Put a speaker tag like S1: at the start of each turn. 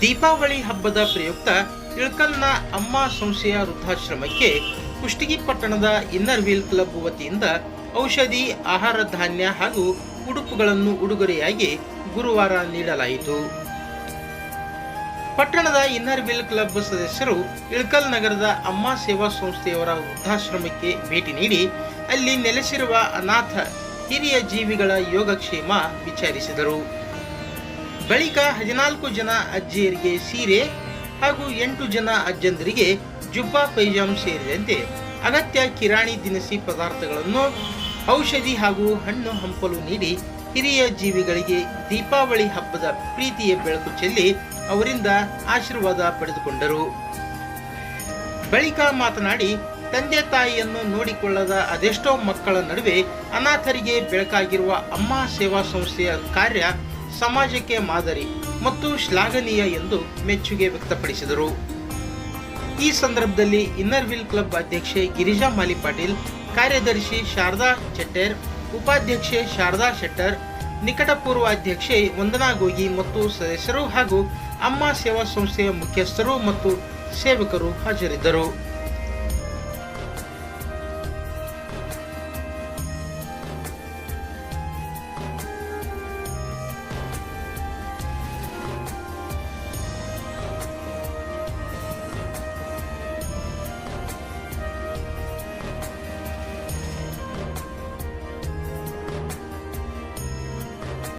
S1: ದೀಪಾವಳಿ ಹಬ್ಬದ ಪ್ರಯುಕ್ತ ಇಳಕಲ್ನ ಅಮ್ಮ ಸಂಸ್ಥೆಯ ವೃದ್ಧಾಶ್ರಮಕ್ಕೆ ಕುಷ್ಟಗಿ ಪಟ್ಟಣದ ಇನ್ನರ್ ವೀಲ್ ಕ್ಲಬ್ ವತಿಯಿಂದ ಔಷಧಿ, ಆಹಾರ ಧಾನ್ಯ ಹಾಗೂ ಉಡುಪುಗಳನ್ನು ಉಡುಗೊರೆಯಾಗಿ ಗುರುವಾರ ನೀಡಲಾಯಿತು. ಪಟ್ಟಣದ ಇನ್ನರ್ ವೀಲ್ ಕ್ಲಬ್ ಸದಸ್ಯರು ಇಳಕಲ್ ನಗರದ ಅಮ್ಮ ಸೇವಾ ಸಂಸ್ಥೆಯವರ ವೃದ್ಧಾಶ್ರಮಕ್ಕೆ ಭೇಟಿ ನೀಡಿ ಅಲ್ಲಿ ನೆಲೆಸಿರುವ ಅನಾಥ ಹಿರಿಯ ಜೀವಿಗಳ ಯೋಗಕ್ಷೇಮ ವಿಚಾರಿಸಿದರು. ಬಳಿಕ ಹದಿನಾಲ್ಕು ಜನ ಅಜ್ಜಿಯರಿಗೆ ಸೀರೆ ಹಾಗೂ ಎಂಟು ಜನ ಅಜ್ಜಂದರಿಗೆ ಜುಬ್ಬಾ ಪೈಜಾಮ್ ಸೇರಿದಂತೆ ಅಗತ್ಯ ಕಿರಾಣಿ ದಿನಸಿ ಪದಾರ್ಥಗಳನ್ನು, ಔಷಧಿ ಹಾಗೂ ಹಣ್ಣು ಹಂಪಲು ನೀಡಿ ಹಿರಿಯ ಜೀವಿಗಳಿಗೆ ದೀಪಾವಳಿ ಹಬ್ಬದ ಪ್ರೀತಿಯ ಬೆಳಕು ಚೆಲ್ಲಿ ಅವರಿಂದ ಆಶೀರ್ವಾದ ಪಡೆದುಕೊಂಡರು. ಬಳಿಕ ಮಾತನಾಡಿ, ತಂದೆ ತಾಯಿಯನ್ನು ನೋಡಿಕೊಳ್ಳದ ಅದೆಷ್ಟೋ ಮಕ್ಕಳ ನಡುವೆ ಅನಾಥರಿಗೆ ಬೆಳಕಾಗಿರುವ ಅಮ್ಮ ಸೇವಾ ಸಂಸ್ಥೆಯ ಕಾರ್ಯ ಸಮಾಜಕ್ಕೆ ಮಾದರಿ ಮತ್ತು ಶ್ಲಾಘನೀಯ ಎಂದು ಮೆಚ್ಚುಗೆ ವ್ಯಕ್ತಪಡಿಸಿದರು. ಈ ಸಂದರ್ಭದಲ್ಲಿ ಇನ್ನರ್ ವಿಲ್ ಕ್ಲಬ್ ಅಧ್ಯಕ್ಷೆ ಗಿರಿಜಾ ಮಾಲಿ ಪಾಟೀಲ್ ಕಾರ್ಯದರ್ಶಿ ಶಾರದಾ ಚೆಟ್ಟರ್ ಉಪಾಧ್ಯಕ್ಷೆ ಶಾರದಾ ಶೆಟ್ಟರ್, ನಿಕಟಪೂರ್ವ ಅಧ್ಯಕ್ಷೆ ವಂದನಾ ಗೋಗಿ ಮತ್ತು ಸದಸ್ಯರು ಹಾಗೂ ಅಮ್ಮ ಸೇವಾ ಸಂಸ್ಥೆಯ ಮುಖ್ಯಸ್ಥರು ಮತ್ತು ಸೇವಕರು ಹಾಜರಿದ್ದರು.